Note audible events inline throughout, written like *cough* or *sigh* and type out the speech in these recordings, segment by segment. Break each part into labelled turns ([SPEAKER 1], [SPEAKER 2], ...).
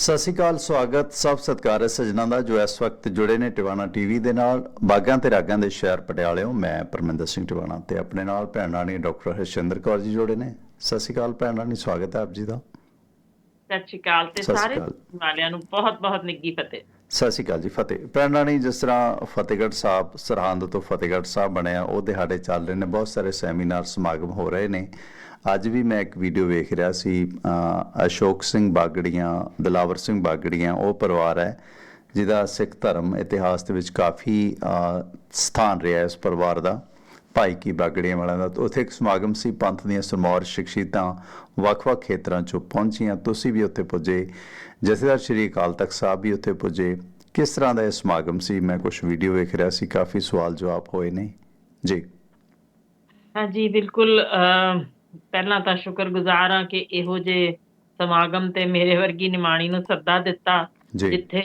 [SPEAKER 1] ਸਤਿ ਸ਼੍ਰੀ ਅਕਾਲ ਸਵਾਗਤ ਸਭ ਸਤਿਕਾਰ ਸਜਣਾ ਦਾ ਜੋ ਇਸ ਵਕਤ ਜੁੜੇ ਨੇ ਟਿਵਾਣਾ ਟੀਵੀ ਦੇ ਨਾਲ। ਬਾਗਾਂ ਤੇ ਰਾਗਾਂ ਦੇ ਸ਼ਹਿਰ ਪਟਿਆਲਿਓਂ ਮੈਂ ਪਰਮਿੰਦਰ ਸਿੰਘ ਟਿਵਾਣਾ ਤੇ ਆਪਣੇ ਨਾਲ ਭੈਣ ਰਾਣੀ ਡਾਕਟਰ ਹਰਸ਼ਿੰਦਰ ਕੌਰ ਜੀ ਜੁੜੇ ਨੇ। ਸਤਿ ਸ਼੍ਰੀ ਅਕਾਲ ਭੈਣ ਰਾਣੀ ਸਵਾਗਤ ਹੈ ਆਪ ਜੀ ਦਾ।
[SPEAKER 2] ਸਤਿ ਸ਼੍ਰੀ ਅਕਾਲ ਤੇ
[SPEAKER 1] ਸ਼੍ਰੀ।
[SPEAKER 2] ਵਾਲਿਆਂ ਨੂੰ ਬਹੁਤ ਬਹੁਤ ਨਿੱਗੀ ਫਤਿਹ।
[SPEAKER 1] ਸਤਿ ਸ਼੍ਰੀ ਅਕਾਲ ਜੀ ਫਤਿਹ। ਭੈਣ ਰਾਣੀ ਜਿਸ ਤਰ੍ਹਾਂ ਫਤਿਹਗੜ੍ਹ ਸਾਹਿਬ ਸਰਹੰਦ ਤੋਂ ਫਤਿਹਗੜ੍ਹ ਸਾਹਿਬ ਬਣਿਆ ਉਹ ਦਿਹਾੜੇ ਚੱਲ ਰਹੇ ਨੇ। ਬਹੁਤ ਸਾਰੇ ਸੈਮੀਨਾਰ ਸਮਾਗਮ ਹੋ ਰਹੇ ਨੇ। ਅੱਜ ਵੀ ਮੈਂ ਇੱਕ ਵੀਡੀਓ ਵੇਖ ਰਿਹਾ ਸੀ ਅਸ਼ੋਕ ਸਿੰਘ ਬਾਗੜੀਆਂ, ਦਲਾਵਰ ਸਿੰਘ ਬਾਗੜੀਆਂ, ਉਹ ਪਰਿਵਾਰ ਹੈ, ਜਿਹਦਾ ਸਿੱਖ ਧਰਮ ਇਤਿਹਾਸ ਦੇ ਵਿੱਚ ਕਾਫੀ ਸਥਾਨ ਰਿਹਾ ਇਸ ਪਰਿਵਾਰ ਦਾ, ਭਾਈ ਕੀ ਬਾਗੜੀਆਂ ਵਾਲਿਆਂ ਦਾ। ਉੱਥੇ ਇੱਕ ਸਮਾਗਮ ਸੀ, ਪੰਥ ਦੀਆਂ ਸਰਮੌਰ ਸ਼ਖਸੀਅਤਾਂ ਵੱਖ-ਵੱਖ ਖੇਤਰਾਂ ਚੋਂ ਪਹੁੰਚੀਆਂ। ਤੁਸੀਂ ਵੀ ਉੱਥੇ ਪੁੱਜੇ, ਜਥੇਦਾਰ ਸ਼੍ਰੀ ਅਕਾਲ ਤਖਤ ਸਾਹਿਬ ਵੀ ਉੱਥੇ ਪੁੱਜੇ। ਕਿਸ ਤਰ੍ਹਾਂ ਦਾ ਇਹ ਸਮਾਗਮ ਸੀ? ਮੈਂ ਕੁਝ ਵੀਡੀਓ ਵੇਖ ਰਿਹਾ ਸੀ, ਕਾਫੀ ਸਵਾਲ ਜਵਾਬ ਹੋਏ ਨੇ। ਜੀ।
[SPEAKER 2] ਹਾਂਜੀ, ਬਿਲਕੁਲ ਪਹਿਲਾਂ ਤਾਂ ਸ਼ੁਕਰਗੁਜ਼ਾਰ ਹਾਂ ਕਿ ਇਹੋ ਜੇ ਸਮਾਗਮ ਤੇ ਮੇਰੇ ਵਰਗੀ ਨਿਮਾਣੀ ਨੂੰ ਸੱਦਾ ਦਿੱਤਾ ਜਿੱਥੇ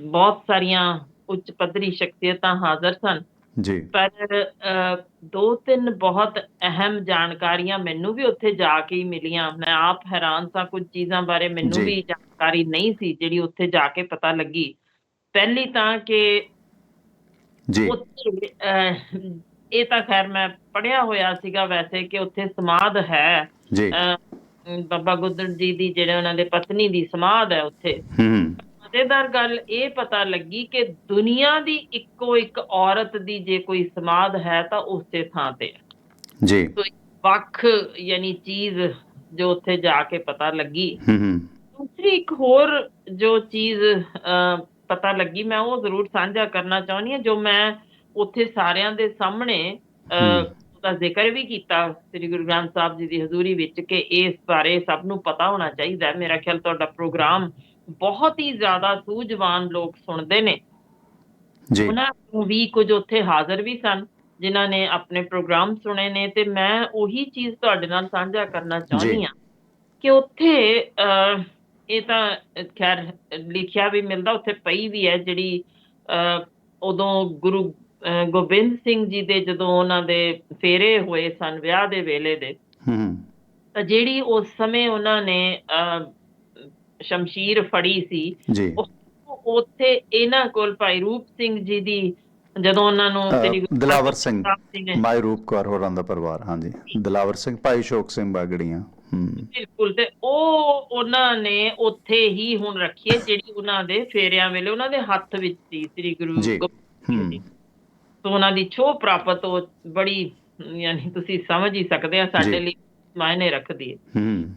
[SPEAKER 2] ਬਹੁਤ ਸਾਰੀਆਂ ਉੱਚ ਪੱਧਰੀ ਸ਼ਖਸੀਅਤਾਂ ਹਾਜ਼ਰ ਸਨ।
[SPEAKER 1] ਜੀ।
[SPEAKER 2] ਪਰ ਦੋ ਤਿੰਨ ਬਹੁਤ ਅਹਿਮ ਜਾਣਕਾਰੀਆਂ ਮੈਨੂੰ ਵੀ ਉੱਥੇ ਜਾ ਕੇ ਹੀ ਮਿਲੀਆਂ। ਮੈਂ ਆਪ ਹੈਰਾਨ ਸਾਂ ਕੁਝ ਚੀਜ਼ਾਂ ਬਾਰੇ। ਮੈਨੂੰ ਵੀ ਜਾਣਕਾਰੀ ਨਹੀਂ ਸੀ ਜਿਹੜੀ ਉੱਥੇ ਜਾ ਕੇ ਪਤਾ ਲੱਗੀ। ਪਹਿਲੀ ਤਾਂ ਕਿ
[SPEAKER 1] ਜੀ।
[SPEAKER 2] ਉੱਥੇ ਇਹ ਤਾਂ ਖੈਰ ਮੈਂ ਪੜਿਆ ਹੋਇਆ ਸੀਗਾ ਵੈਸੇ ਕਿ ਉੱਥੇ ਸਮਾਧ ਹੈ।
[SPEAKER 1] ਜੀ।
[SPEAKER 2] ਬਾਬਾ ਗੁੱਦਰ ਜੀ ਦੀ ਜਿਹੜੇ ਉਹਨਾਂ ਦੇ ਪਤਨੀ ਦੀ ਸਮਾਧ ਹੈ ਉੱਥੇ।
[SPEAKER 1] ਹੂੰ।
[SPEAKER 2] ਮਜ਼ੇਦਾਰ ਗੱਲ ਇਹ ਪਤਾ ਲੱਗੀ ਕਿ ਦੁਨੀਆ ਦੀ ਇੱਕੋ ਇੱਕ ਔਰਤ ਦੀ ਜੇ ਕੋਈ ਸਮਾਧ ਹੈ ਤਾਂ ਉਸੇ ਥਾਂ ਤੇ ਹੈ।
[SPEAKER 1] ਜੀ।
[SPEAKER 2] ਵੱਖ ਯਾਨੀ ਚੀਜ਼ ਜੋ ਉੱਥੇ ਜਾ ਕੇ ਪਤਾ ਲੱਗੀ।
[SPEAKER 1] ਹੂੰ
[SPEAKER 2] ਦੂਸਰੀ ਇੱਕ ਹੋਰ ਜੋ ਚੀਜ਼ ਪਤਾ ਲੱਗੀ ਮੈਂ ਉਹ ਜ਼ਰੂਰ ਸਾਂਝਾ ਕਰਨਾ ਚਾਹੁੰਦੀ ਹਾਂ ਜੋ ਮੈਂ ਉੱਥੇ ਸਾਰਿਆਂ ਦੇ ਸਾਹਮਣੇ। ਉਹਦਾ ਜ਼ਿਕਰ ਵੀ ਕੀਤਾ ਸ੍ਰੀ ਗੁਰੂ ਗ੍ਰੰਥ ਸਾਹਿਬ ਜੀ ਦੀ ਹਜ਼ੂਰੀ ਵਿੱਚ ਕਿ ਇਸ ਬਾਰੇ ਸਭ ਨੂੰ ਪਤਾ ਹੋਣਾ ਚਾਹੀਦਾ ਹੈ। ਮੇਰਾ ਖਿਆਲ ਤੁਹਾਡਾ ਪ੍ਰੋਗਰਾਮ ਬਹੁਤ ਹੀ ਜ਼ਿਆਦਾ ਸੂਝਵਾਨ ਲੋਕ ਸੁਣਦੇ ਨੇ।
[SPEAKER 1] ਜੀ।
[SPEAKER 2] ਉਹਨਾਂ ਨੂੰ ਵੀ ਕੁਝ ਉੱਥੇ ਹਾਜ਼ਰ ਵੀ ਸਨ ਜਿਨ੍ਹਾਂ ਨੇ ਆਪਣੇ ਪ੍ਰੋਗਰਾਮ ਸੁਣੇ ਨੇ ਤੇ ਮੈਂ ਉਹੀ ਚੀਜ਼ ਤੁਹਾਡੇ ਨਾਲ ਸਾਂਝਾ ਕਰਨਾ ਚਾਹੁੰਦੀ ਹਾਂ ਕਿ ਉੱਥੇ ਇਹ ਤਾਂ ਖੈਰ ਲਿਖਿਆ ਵੀ ਮਿਲਦਾ ਉੱਥੇ ਪਈ ਵੀ ਹੈ ਜਿਹੜੀ ਉਦੋਂ ਗੁਰੂ ਗੋਬਿੰਦ ਸਿੰਘ ਜੀ ਦੇ ਜਦੋਂ ਉਹਨਾਂ ਦੇ ਫੇਰੇ ਹੋਏ ਸਨ ਵਿਆਹ ਦੇ ਵੇਲੇ ਦੇ
[SPEAKER 1] ਹੂੰ।
[SPEAKER 2] ਤਾਂ ਜਿਹੜੀ ਉਸ ਸਮੇਂ ਉਹਨਾਂ ਨੇ ਸ਼ਮਸ਼ੀਰ ਫੜੀ ਸੀ ਉੱਥੇ ਇਹਨਾਂ ਕੋਲ ਭਾਈ ਰੂਪ ਸਿੰਘ ਜੀ ਦੀ ਜਦੋਂ ਉਹਨਾਂ ਨੂੰ ਗੁਰੂ
[SPEAKER 1] ਦਿਲਾਵਰ ਸਿੰਘ ਮਾਈ ਰੂਪ ਕੌਰ ਹੋਰਾਂ ਦਾ ਪਰਿਵਾਰ ਹਾਂਜੀ। ਦਿਲਾਵਰ ਸਿੰਘ ਭਾਈ ਸ਼ੋਕ ਸਿੰਘ ਬਾਗੜੀਆਂ
[SPEAKER 2] ਬਿਲਕੁਲ ਤੇ ਉਹ ਉਹਨਾਂ ਨੇ ਉੱਥੇ ਹੀ ਹੁਣ ਰੱਖੀ ਹੈ ਜਿਹੜੀ ਉਹਨਾਂ ਦੇ ਫੇਰਿਆਂ ਵੇਲੇ ਉਹਨਾਂ ਦੇ ਹੱਥ ਵਿੱਚ ਸੀ ਸ੍ਰੀ ਗੁਰੂ। ਗੋਬਿੰਦ ਸਿੰਘ ਜੀ ਤੋਂ ਉਹਨਾਂ ਦੀ ਛੋਹ ਪ੍ਰਾਪਤ ਉਹ ਬੜੀ ਯਾਨੀ ਤੁਸੀਂ ਸਮਝ ਹੀ ਸਕਦੇ ਆ ਸਾਡੇ। ਲਈ ਮਾਇਨੇ ਰੱਖਦੀ ਹੈ
[SPEAKER 1] ਹੂੰ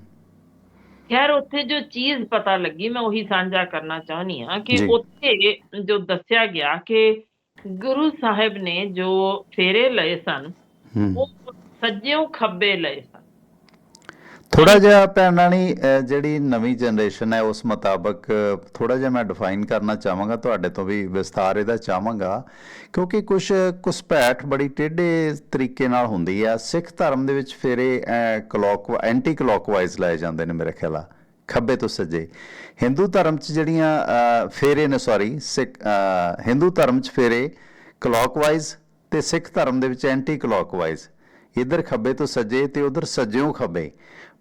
[SPEAKER 2] ਖੈਰ ਉੱਥੇ ਜੋ ਚੀਜ਼ ਪਤਾ ਲੱਗੀ ਮੈਂ ਉਹੀ ਸਾਂਝਾ ਕਰਨਾ ਚਾਹਨੀ ਆ ਕਿ। ਉੱਥੇ ਜੋ ਦੱਸਿਆ ਗਿਆ ਕਿ ਗੁਰੂ ਸਾਹਿਬ ਨੇ ਜੋ ਫੇਰੇ ਲਏ ਸਨ ਉਹ ਸੱਜਿਓਂ ਖੱਬੇ ਲਏ
[SPEAKER 1] ਥੋੜਾ ਜਿਹਾ ਭੈਣ ਰਾਣੀ ਜਿਹੜੀ ਨਵੀਂ ਜਨਰੇਸ਼ਨ ਹੈ, ਉਸ ਮੁਤਾਬਕ ਥੋੜਾ ਜਿਹਾ ਮੈਂ ਡਿਫਾਈਨ ਕਰਨਾ ਚਾਹਾਂਗਾ, ਤੁਹਾਡੇ ਤੋਂ ਵੀ ਵਿਸਥਾਰ ਇਹਦਾ ਚਾਹਾਂਗਾ। ਕਿਉਂਕਿ ਕੁਝ ਕੁਸਪੈਠ ਬੜੀ ਟੇਢੇ ਤਰੀਕੇ ਨਾਲ ਹੁੰਦੀ ਆ। ਸਿੱਖ ਧਰਮ ਦੇ ਵਿੱਚ ਫੇਰੇ ਕਲੌਕ ਐਂਟੀ ਕਲੌਕਵਾਈਜ਼ ਲਾਏ ਜਾਂਦੇ ਨੇ ਮੇਰੇ ਖਿਆਲ ਆ ਖੱਬੇ ਤੋਂ ਸੱਜੇ। ਹਿੰਦੂ ਧਰਮ 'ਚ ਜਿਹੜੀਆਂ ਫੇਰੇ ਨੇ ਸੌਰੀ ਸਿੱਖ ਹਿੰਦੂ ਧਰਮ 'ਚ ਫੇਰੇ ਕਲੌਕਵਾਈਜ਼ ਤੇ ਸਿੱਖ ਧਰਮ ਦੇ ਵਿੱਚ ਐਂਟੀ ਕਲੌਕਵਾਈਜ਼ ਇੱਧਰ ਖੱਬੇ ਤੋਂ ਸੱਜੇ ਤੇ ਉਧਰ ਸੱਜਿਓਂ ਖੱਬੇ।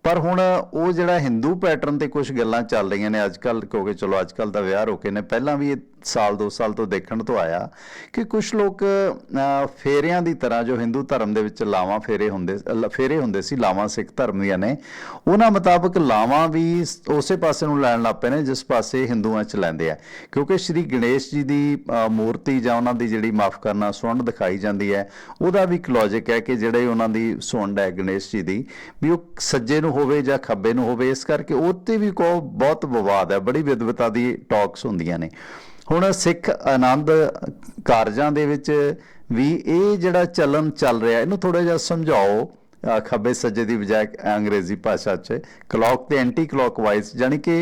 [SPEAKER 1] ਪਰ ਹੁਣ ਉਹ ਜਿਹੜਾ ਹਿੰਦੂ ਪੈਟਰਨ ਤੇ ਕੁਝ ਗੱਲਾਂ ਚੱਲ ਰਹੀਆਂ ਨੇ ਅੱਜ ਕੱਲ ਕਿਉਂਕਿ ਚਲੋ ਅੱਜ ਕੱਲ ਦਾ ਵਿਆਹ ਰੋਕੇ ਨੇ, ਪਹਿਲਾਂ ਵੀ ਇਹ ਸਾਲ, ਦੋ ਸਾਲ ਤੋਂ ਦੇਖਣ ਤੋਂ ਆਇਆ ਕਿ ਕੁਝ ਲੋਕ ਫੇਰਿਆਂ ਦੀ ਤਰ੍ਹਾਂ ਜੋ ਹਿੰਦੂ ਧਰਮ ਦੇ ਵਿੱਚ ਲਾਵਾਂ ਫੇਰੇ ਹੁੰਦੇ, ਲ- ਫੇਰੇ ਹੁੰਦੇ ਸੀ, ਲਾਵਾਂ ਸਿੱਖ ਧਰਮ ਦੀਆਂ ਨੇ, ਉਹਨਾਂ ਮੁਤਾਬਕ ਲਾਵਾਂ ਵੀ ਉਸੇ ਪਾਸੇ ਨੂੰ ਲੈਣ ਲੱਗ ਪਏ ਨੇ, ਜਿਸ ਪਾਸੇ ਹਿੰਦੂਆਂ 'ਚ ਲੈਂਦੇ ਆ। ਕਿਉਂਕਿ ਸ਼੍ਰੀ ਗਣੇਸ਼ ਜੀ ਦੀ ਮੂਰਤੀ ਜਾਂ ਉਹਨਾਂ ਦੀ ਜਿਹੜੀ ਮਾਫ ਕਰਨਾ ਸੁੰਡ ਦਿਖਾਈ ਜਾਂਦੀ ਹੈ, ਉਹਦਾ ਵੀ ਇੱਕ ਲੌਜੀਕ ਹੈ ਕਿ ਜਿਹੜੇ ਉਹਨਾਂ ਦੀ ਸੁੰਡ ਹੈ ਗਣੇਸ਼ ਜੀ ਦੀ, ਵੀ ਉਹ ਸੱਜੇ ਨੂੰ ਹੋਵੇ ਜਾਂ ਖੱਬੇ ਨੂੰ ਹੋਵੇ ਇਸ ਕਰਕੇ ਉਹ ਤੇ ਵੀ ਕੋ ਬਹੁਤ ਵਿਵਾਦ ਹੈ ਬੜੀ ਵਿਦਵਤਾ ਦੀ ਟਾਕਸ ਹੁੰਦੀਆਂ ਨੇ। ਹੁਣ ਸਿੱਖ ਆਨੰਦ ਕਾਰਜਾਂ ਦੇ ਵਿੱਚ ਵੀ ਇਹ ਜਿਹੜਾ ਚੱਲਣ ਚੱਲ ਰਿਹਾ ਇਹਨੂੰ ਥੋੜਾ ਜਿਹਾ ਸਮਝਾਓ। ਖੱਬੇ ਸੱਜੇ ਦੀ ਬਜਾਏ ਅੰਗਰੇਜ਼ੀ ਭਾਸ਼ਾ 'ਚ ਕਲੌਕ ਤੇ ਐਂਟੀ ਕਲੌਕਵਾਈਜ਼ ਯਾਨੀ ਕਿ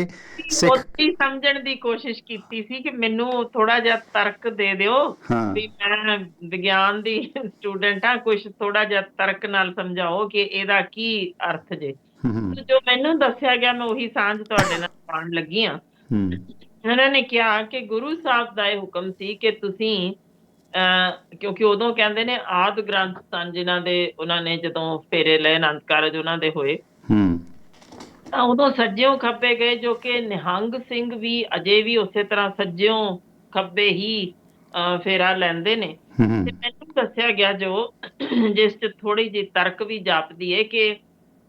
[SPEAKER 1] ਸਿੱਖ
[SPEAKER 2] ਹੀ ਸਮਝਣ ਦੀ ਕੋਸ਼ਿਸ਼ ਕੀਤੀ ਸੀ ਕਿ ਮੈਨੂੰ ਥੋੜਾ ਜਿਹਾ ਤਰਕ ਦੇ ਦਿਓ ਵੀ ਮੈਂ ਵਿਗਿਆਨ ਦੀ *laughs* ਸਟੂਡੈਂਟ ਹਾਂ ਕੁਝ ਥੋੜਾ ਜਿਹਾ ਤਰਕ ਨਾਲ ਸਮਝਾਓ ਕਿ ਇਹਦਾ ਕੀ ਅਰਥ ਜੇ। ਜੋ ਮੈਨੂੰ ਦੱਸਿਆ ਗਿਆ ਮੈਂ ਉਹੀ ਸਾਂਝ ਤੁਹਾਡੇ ਨਾਲ ਪਾਉਣ ਲੱਗੀ ਹੂੰ। ਉਹਨਾਂ ਨੇ ਕਿਹਾ ਕਿ ਗੁਰੂ ਸਾਹਿਬ ਦਾ ਇਹ ਹੁਕਮ ਸੀ ਕਿ ਤੁਸੀਂ ਕਿਉਂਕਿ ਉਦੋਂ ਕਹਿੰਦੇ ਨੇ ਆਦ ਗ੍ਰੰਥ ਸਨ ਜਿਨ੍ਹਾਂ ਦੇ ਉਹਨਾਂ ਨੇ ਜਦੋਂ ਫੇਰੇ ਲਏ ਅਨੰਦ ਕਾਰਜ ਉਹਨਾਂ ਦੇ ਹੋਏ।
[SPEAKER 1] ਹੂੰ
[SPEAKER 2] ਤਾਂ ਉਦੋਂ ਸੱਜਿਓਂ ਖੱਬੇ ਗਏ ਜੋ ਕਿ ਨਿਹੰਗ ਸਿੰਘ ਵੀ ਅਜੇ ਵੀ ਉਸੇ ਤਰ੍ਹਾਂ ਸੱਜਿਓਂ ਖੱਬੇ ਹੀ ਫੇਰਾ ਲੈਂਦੇ ਨੇ। ਤੇ ਮੈਨੂੰ ਦੱਸਿਆ ਗਿਆ ਜੋ ਜਿਸ ਚ ਥੋੜੀ ਜਿਹੀ ਤਰਕ ਵੀ ਜਾਪਦੀ ਹੈ ਕਿ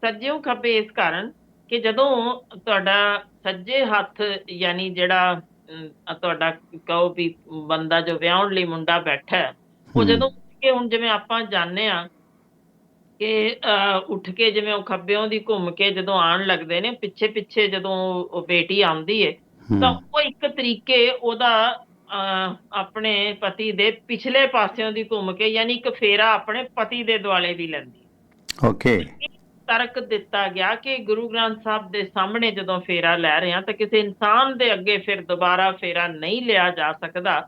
[SPEAKER 2] ਸੱਜਿਓਂ ਖੱਬੇ ਇਸ ਕਾਰਨ ਕਿ ਜਦੋਂ ਤੁਹਾਡਾ ਸੱਜੇ ਹੱਥ ਯਾਨੀ ਜਿਹੜਾ ਤੁਹਾਡਾ ਕਹੋ ਵੀ ਬੰਦਾ ਜੋ ਵਿਆਹਣ ਲਈ ਮੁੰਡਾ ਬੈਠਾ ਉਹ। ਜਦੋਂ ਕੇ ਹੁਣ ਜਿਵੇਂ ਆਪਾਂ ਜਾਣਦੇ ਆ ਕਿ ਉੱਠ ਕੇ ਜਿਵੇਂ ਉਹ ਖੱਬਿਓਂ ਦੀ ਘੁੰਮ ਕੇ ਜਦੋਂ ਆਣ ਲੱਗਦੇ ਨੇ ਪਿੱਛੇ ਪਿੱਛੇ ਜਦੋਂ ਉਹ ਬੇਟੀ ਆਉਂਦੀ ਏ ਤਾਂ ਉਹ ਇੱਕ ਤਰੀਕੇ ਉਹਦਾ ਆਪਣੇ ਪਤੀ ਦੇ ਪਿਛਲੇ ਪਾਸਿਓਂ ਦੀ ਘੁੰਮ ਕੇ ਯਾਨੀ ਇੱਕ ਫੇਰਾ ਆਪਣੇ ਪਤੀ ਦੇ ਦੁਆਲੇ ਵੀ ਲੈਂਦੀ।
[SPEAKER 1] ਓਕੇ
[SPEAKER 2] ਤਰਕ ਦਿੱਤਾ ਗਿਆ ਕਿ ਗੁਰੂ ਗ੍ਰੰਥ ਸਾਹਿਬ ਦੇ ਸਾਹਮਣੇ ਜਦੋਂ ਫੇਰਾ ਲੈ ਰਹੇ ਹਾਂ ਤਾਂ ਕਿਸੇ ਇਨਸਾਨ ਦੇ ਅੱਗੇ ਫਿਰ ਦੁਬਾਰਾ ਫੇਰਾ ਨਹੀਂ ਲਿਆ ਜਾ ਸਕਦਾ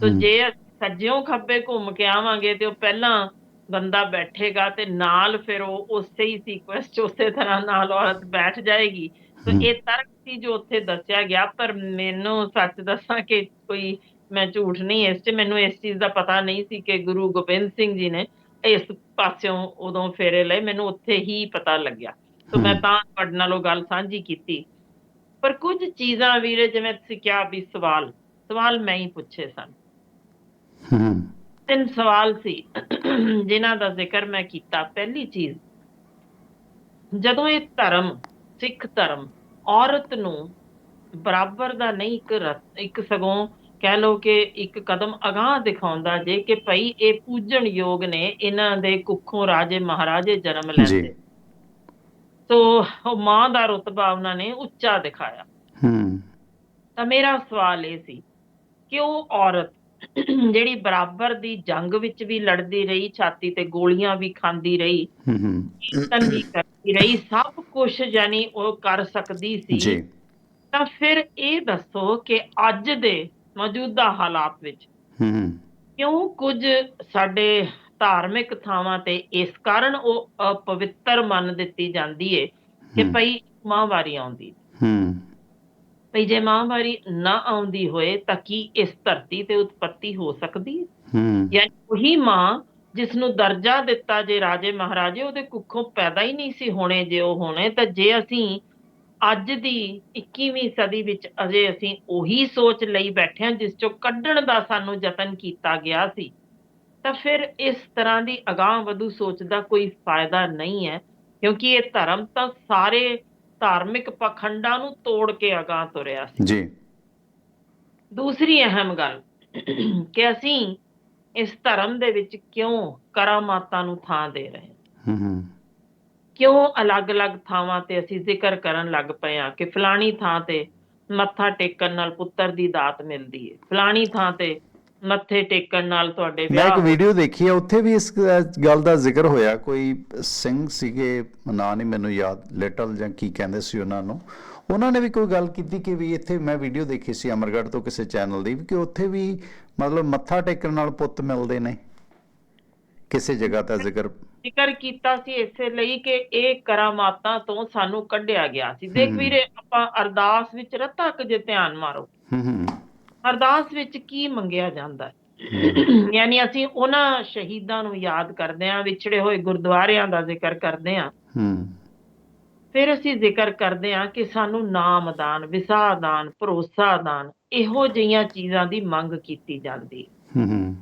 [SPEAKER 2] ਤਾਂ। ਜੇ ਸੱਜਿਓਂ ਖੱਬੇ ਘੁੰਮ ਕੇ ਆਵਾਂਗੇ ਤੇ ਉਹ ਪਹਿਲਾਂ ਬੰਦਾ ਬੈਠੇਗਾ ਤੇ ਨਾਲ ਫਿਰ ਉਹ ਉਸੇ ਹੀ ਸੀਕੁਐਂਸ 'ਚ ਉਸੇ ਤਰ੍ਹਾਂ ਨਾਲ ਔਰਤ ਬੈਠ ਜਾਏਗੀ ਤਾਂ। ਇਹ ਤਰਕ ਸੀ ਜੋ ਉੱਥੇ ਦੱਸਿਆ ਗਿਆ ਪਰ ਮੈਨੂੰ ਸੱਚ ਦੱਸਾਂ ਕਿ ਕੋਈ ਮੈਂ ਝੂਠ ਨਹੀਂ ਇਸ 'ਚ ਮੈਨੂੰ ਇਸ ਚੀਜ਼ ਦਾ ਪਤਾ ਨਹੀਂ ਸੀ ਕਿ ਗੁਰੂ ਗੋਬਿੰਦ ਸਿੰਘ ਜੀ ਨੇ ਇਸ ਪਾਸਿਓਂ ਉਦੋਂ ਫੇਰੇ ਲਏ ਮੈਨੂੰ ਉੱਥੇ ਹੀ ਪਤਾ ਲੱਗਿਆ। ਸੋ ਮੈਂ। ਤਾਂ ਤੁਹਾਡੇ ਨਾਲ ਉਹ ਗੱਲ ਸਾਂਝੀ ਕੀਤੀ। ਪਰ ਕੁਝ ਚੀਜ਼ਾਂ ਵੀਰੇ ਜਿਵੇਂ ਤੁਸੀਂ ਕਿਹਾ ਵੀ ਸਵਾਲ ਸਵਾਲ ਮੈਂ ਹੀ ਪੁੱਛੇ ਸਨ।
[SPEAKER 1] ਹੂੰ।
[SPEAKER 2] ਤਿੰਨ ਸਵਾਲ ਸੀ ਜਿਨ੍ਹਾਂ ਦਾ ਜ਼ਿਕਰ ਮੈਂ ਕੀਤਾ। ਪਹਿਲੀ ਚੀਜ਼ ਜਦੋਂ ਇਹ ਧਰਮ ਸਿੱਖ ਧਰਮ ਔਰਤ ਨੂੰ ਬਰਾਬਰ ਦਾ ਨਹੀਂ ਇੱਕ ਇੱਕ ਸਗੋਂ ਕਹਿ ਲਓ ਕਿ ਇੱਕ ਕਦਮ ਅਗਾਹ ਦਿਖਾਉਂਦਾ ਜੇ ਕਿ ਭਈ ਇਹ ਪੂਜਣ ਯੋਗ ਨੇ ਇਹਨਾਂ ਦੇ ਕੁੱਖੋਂ ਰਾਜੇ ਮਹਾਰਾਜੇ ਜਨਮ ਲੈਂਦੇ। ਸੋ ਉਹ ਮਾਂ ਦਾ ਰੁਤਬਾ ਉਹਨਾਂ ਨੇ ਉੱਚਾ ਦਿਖਾਇਆ।
[SPEAKER 1] ਹੂੰ।
[SPEAKER 2] ਤਾਂ ਮੇਰਾ ਸਵਾਲ ਇਹ ਸੀ ਕਿ ਉਹ ਔਰਤ ਜਿਹੜੀ ਬਰਾਬਰ ਦੀ ਜੰਗ ਵਿੱਚ ਵੀ ਲੜਦੀ ਰਹੀ ਛਾਤੀ ਤੇ ਗੋਲੀਆਂ ਵੀ ਖਾਂਦੀ ਰਹੀ
[SPEAKER 1] ਹੂੰ ਹੂੰ।
[SPEAKER 2] ਵੀ ਕਰਦੀ ਰਹੀ ਸਭ ਕੁਝ ਯਾਨੀ ਉਹ ਕਰ ਸਕਦੀ ਸੀ।
[SPEAKER 1] ਜੀ।
[SPEAKER 2] ਤਾਂ ਫਿਰ ਇਹ ਦੱਸੋ ਕਿ ਅੱਜ ਦੇ ਮੌਜੂਦਾ ਹਾਲਾਤ ਵਿੱਚ।
[SPEAKER 1] ਹੂੰ
[SPEAKER 2] ਕਿਉਂ? ਕੁਝ ਸਾਡੇ ਧਾਰਮਿਕ ਥਾਵਾਂ ਤੇ ਇਸ ਕਾਰਨ ਉਹ ਅਪਵਿੱਤਰ ਮੰਨ ਦਿੱਤੀ ਜਾਂਦੀ ਏ ਕਿ। ਭਈ ਮਾਹਵਾਰੀ ਆਉਂਦੀ।
[SPEAKER 1] ਹੂੰ।
[SPEAKER 2] ਭਈ ਜੇ ਮਾਹਵਾਰੀ ਨਾ ਆਉਂਦੀ ਹੋਏ ਤਾਂ ਕੀ ਇਸ ਧਰਤੀ ਤੇ ਉਤਪਤੀ ਹੋ ਸਕਦੀ ਹੈ
[SPEAKER 1] ਹੂੰ।
[SPEAKER 2] ਯਾਨੀ ਉਹੀ ਮਾਂ ਜਿਸ ਨੂੰ ਦਰਜਾ ਦਿੱਤਾ ਜੇ ਰਾਜੇ ਮਹਾਰਾਜੇ ਉਹਦੇ ਕੁੱਖੋਂ ਪੈਦਾ ਹੀ ਨਹੀਂ ਸੀ ਹੋਣੇ ਜੇ ਉਹ ਹੋਣੇ ਤਾਂ ਜੇ ਅਸੀਂ ਅੱਜ ਦੀ 21ਵੀਂ ਸਦੀ ਵਿੱਚ ਅਜੇ ਅਸੀਂ ਉਹੀ ਸੋਚ ਲਈ ਬੈਠੇ ਹਾਂ ਜਿਸ ਚੋਂ ਕੱਢਣ ਦਾ ਸਾਨੂੰ ਯਤਨ ਕੀਤਾ ਗਿਆ ਸੀ। ਤਾਂ ਫਿਰ ਇਸ ਤਰ੍ਹਾਂ ਦੀ ਅਗਾਹ ਵਧੂ ਸੋਚ ਦਾ ਕੋਈ ਫਾਇਦਾ ਨਹੀਂ ਹੈ ਕਿਉਂਕਿ ਇਹ ਧਰਮ ਤਾਂ ਸਾਰੇ ਧਾਰਮਿਕ ਪਖੰਡਾਂ ਨੂੰ ਤੋੜ ਕੇ ਅਗਾਹ ਤੁਰਿਆ ਸੀ।
[SPEAKER 1] ਜੀ।
[SPEAKER 2] ਦੂਸਰੀ ਅਹਿਮ ਗੱਲ ਕਿ ਅਸੀਂ ਇਸ ਧਰਮ ਦੇ ਵਿੱਚ ਕਿਉਂ ਕਰਾਮਾਤਾਂ ਨੂੰ ਥਾਂ ਦੇ ਰਹੇ ਹਾਂ।
[SPEAKER 1] ਹੂੰ ਹੂੰ।
[SPEAKER 2] ਕਿਉਂ ਅਲੱਗ-ਅਲੱਗ ਥਾਵਾਂ ਤੇ ਅਸੀਂ ਜ਼ਿਕਰ ਕਰਨ ਲੱਗ ਪਏ ਹਾਂ ਕਿ ਫਲਾਣੀ ਥਾਂ ਤੇ ਮੱਥਾ ਟੇਕਣ ਨਾਲ ਪੁੱਤਰ ਦੀ ਦਾਤ ਮਿਲਦੀ ਹੈ ਫਲਾਣੀ ਥਾਂ ਤੇ ਮੱਥੇ ਟੇਕਣ ਨਾਲ ਤੁਹਾਡੇ
[SPEAKER 1] ਮੈਂ ਇੱਕ
[SPEAKER 2] ਵਿਆਹ
[SPEAKER 1] ਵੀਡੀਓ ਦੇਖੀ ਹੈ ਉੱਥੇ ਵੀ ਇਸ ਗੱਲ ਦਾ ਜ਼ਿਕਰ ਹੋਇਆ। ਕੋਈ ਸਿੰਘ ਸੀਗੇ ਨਾਂ ਨਹੀਂ ਮੈਨੂੰ ਯਾਦ ਲਿਟਲ ਜਾਂ ਕੀ ਕਹਿੰਦੇ ਸੀ ਉਹਨਾਂ ਨੂੰ। ਉਹਨਾਂ ਨੇ ਵੀ ਕੋਈ ਗੱਲ ਕੀਤੀ ਕਿ ਵੀ ਇੱਥੇ ਮੈਂ ਵੀਡੀਓ ਦੇਖੀ ਸੀ ਅਮਰਗੜ੍ਹ ਤੋਂ ਕਿਸੇ ਚੈਨਲ ਦੀ ਕਿ ਉੱਥੇ ਵੀ ਮਤਲਬ ਮੱਥਾ ਟੇਕਣ ਨਾਲ ਪੁੱਤ ਮਿਲਦੇ ਨੇ। ਕਿਸੇ ਜਗ੍ਹਾ ਦਾ ਜ਼ਿਕਰ
[SPEAKER 2] ਜ਼ਿਕਰ ਕੀਤਾ ਸੀ ਇਸੇ ਲਈ ਕਿ ਇਹ ਕਰਾਮਾਤਾਂ ਤੋਂ ਸਾਨੂੰ ਕੱਢਿਆ ਗਿਆ ਸੀ। ਦੇਖ। ਵੀਰੇ ਆਪਾਂ ਅਰਦਾਸ ਵਿੱਚ ਰਤਾ ਕੁ ਜੇ ਧਿਆਨ ਮਾਰੋ।
[SPEAKER 1] ਹੂੰ
[SPEAKER 2] ਅਰਦਾਸ ਵਿੱਚ ਕੀ ਮੰਗਿਆ ਜਾਂਦਾ? ਯਾਨੀ ਅਸੀਂ ਉਹਨਾਂ ਸ਼ਹੀਦਾਂ ਨੂੰ ਯਾਦ ਕਰਦੇ ਹਾਂ ਵਿਛੜੇ ਹੋਏ ਗੁਰਦੁਆਰਿਆਂ ਦਾ ਜ਼ਿਕਰ ਕਰਦੇ ਹਾਂ।
[SPEAKER 1] ਹੂੰ।
[SPEAKER 2] ਫਿਰ ਅਸੀਂ ਜ਼ਿਕਰ ਕਰਦੇ ਹਾਂ ਕਿ ਸਾਨੂੰ ਨਾਮਦਾਨ ਵਿਸਾਹਦਾਨ ਭਰੋਸਾਦਾਨ ਇਹੋ ਜਿਹੀਆਂ ਚੀਜ਼ਾਂ ਦੀ ਮੰਗ ਕੀਤੀ ਜਾਂਦੀ। ਹੂੰ
[SPEAKER 1] ਹੂੰ।